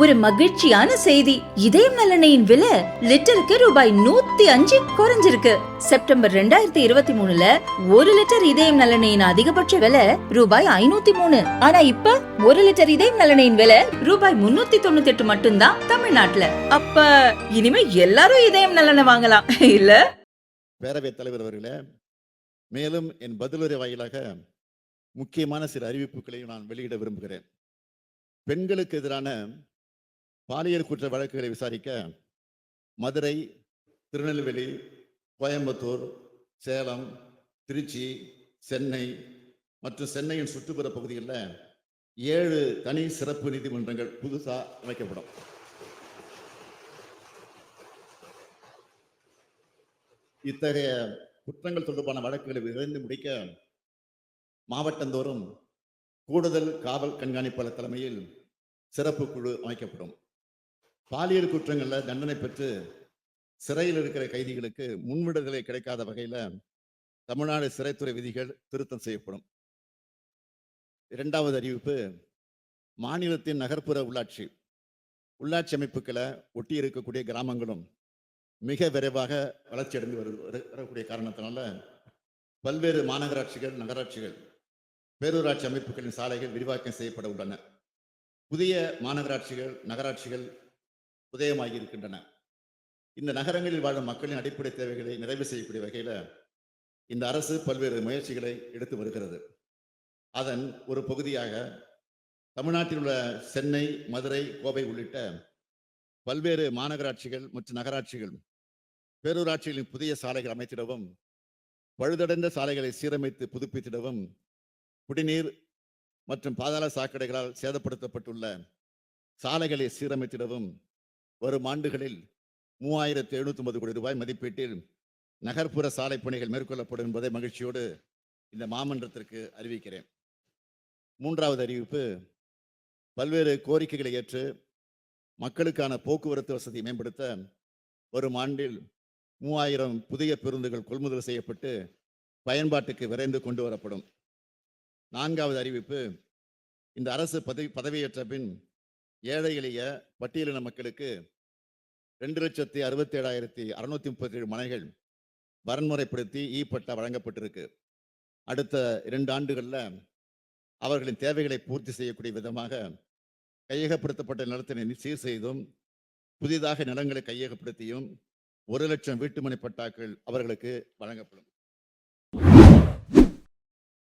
ஒரு மகிழ்ச்சியான செய்தி. இதயம் நலனையின் விலை லிட்டருக்கு ரூபாய் நூத்தி அஞ்சு குறைஞ்சிருக்கு. செப்டம்பர் ரெண்டாயிரத்தி இருபத்தி மூணுல ஒரு லிட்டர் இதயம் நலனையின் அதிகபட்ச விலை ரூபாய் ஐநூத்தி மூணு. ஆனா இப்ப ஒரு லிட்டர் இதயம் நலனையின் விலை ரூபாய் முன்னூத்தி தொண்ணூத்தி எட்டு மட்டும்தான் தமிழ்நாட்டுல. அப்ப இனிமே எல்லாரும் இதயம் நலனை வாங்கலாம். இல்ல? பேரவைத் தலைவர் அவர்களே மேலும் என் பதிலுரை வாயிலாக முக்கியமான சில அறிவிப்புகளையும் நான் வெளியிட விரும்புகிறேன். பெண்களுக்கு எதிரான பாலியல் குற்ற வழக்குகளை விசாரிக்க மதுரை திருநெல்வேலி கோயம்புத்தூர் சேலம் திருச்சி சென்னை மற்றும் சென்னையின் சுற்றுப்புற பகுதிகளில் ஏழு தனி சிறப்பு நீதிமன்றங்கள் புதுசாக அமைக்கப்படும். இத்தகைய குற்றங்கள் தொடர்பான வழக்குகளை விரைந்து முடிக்க மாவட்டந்தோறும் கூடுதல் காவல் கண்காணிப்பாளர் தலைமையில் சிறப்பு குழு அமைக்கப்படும். பாலியல் குற்றங்களில் தண்டனை பெற்று சிறையில் இருக்கிற கைதிகளுக்கு முன்விடுதலை கிடைக்காத வகையில் தமிழ்நாடு சிறைத்துறை விதிகள் திருத்தம் செய்யப்படும். இரண்டாவது அறிவிப்பு மாநிலத்தின் நகர்ப்புற உள்ளாட்சி. உள்ளாட்சி அமைப்புகளை ஒட்டி இருக்கக்கூடிய கிராமங்களும் மிக விரைவாக வளர்ச்சி அடைந்து வரு வரு- வரக்கூடிய காரணத்தினால பல்வேறு மாநகராட்சிகள் நகராட்சிகள் பேரூராட்சி அமைப்புகளின் சாலைகள் விரிவாக்கம் செய்யப்பட உள்ளன. புதிய மாநகராட்சிகள் நகராட்சிகள் உதயமாகி இருக்கின்றன இந்த நகரங்களில் வாழும் மக்களின் அடிப்படை தேவைகளை நிறைவு செய்யக்கூடிய வகையில் இந்த அரசு பல்வேறு முயற்சிகளை எடுத்து வருகிறது. அதன் ஒரு பகுதியாக தமிழ்நாட்டில் உள்ள சென்னை மதுரை கோவை உள்ளிட்ட பல்வேறு மாநகராட்சிகள் மற்றும் நகராட்சிகள் பேரூராட்சிகளின் புதிய சாலைகள் அமைத்திடவும் பழுதடைந்த சாலைகளை சீரமைத்து புதுப்பித்திடவும் குடிநீர் மற்றும் பாதாள சாக்கடைகளால் சேதப்படுத்தப்பட்டுள்ள சாலைகளை சீரமைத்திடவும் வரும் ஆண்டுகளில் மூவாயிரத்தி எழுநூத்தி ஒன்பது கோடி ரூபாய் மதிப்பீட்டில் நகர்ப்புற சாலை பணிகள் மேற்கொள்ளப்படும் என்பதை மகிழ்ச்சியோடு இந்த மாமன்றத்திற்கு அறிவிக்கிறேன். மூன்றாவது அறிவிப்பு பல்வேறு கோரிக்கைகளை ஏற்று மக்களுக்கான போக்குவரத்து வசதி மேம்படுத்த வரும் ஆண்டில் மூவாயிரம் புதிய பேருந்துகள் கொள்முதல் செய்யப்பட்டு பயன்பாட்டுக்கு விரைந்து கொண்டு வரப்படும். நான்காவது அறிவிப்பு இந்த அரசு பதவி பதவியேற்ற பின் ஏழை எளிய பட்டியலின மக்களுக்கு ரெண்டு லட்சத்தி அறுபத்தி ஏழாயிரத்தி அறுநூத்தி முப்பத்தி ஏழு மனைகள் வரன்முறைப்படுத்தி ஈ பட்டா வழங்கப்பட்டிருக்கு. அடுத்த இரண்டு ஆண்டுகளில் அவர்களின் தேவைகளை பூர்த்தி செய்யக்கூடிய விதமாக கையகப்படுத்தப்பட்ட நிலத்தினை சீர் செய்தும் புதிதாக நிலங்களை கையகப்படுத்தியும் ஒரு லட்சம் வீட்டுமனை பட்டாக்கள் அவர்களுக்கு வழங்கப்படும்.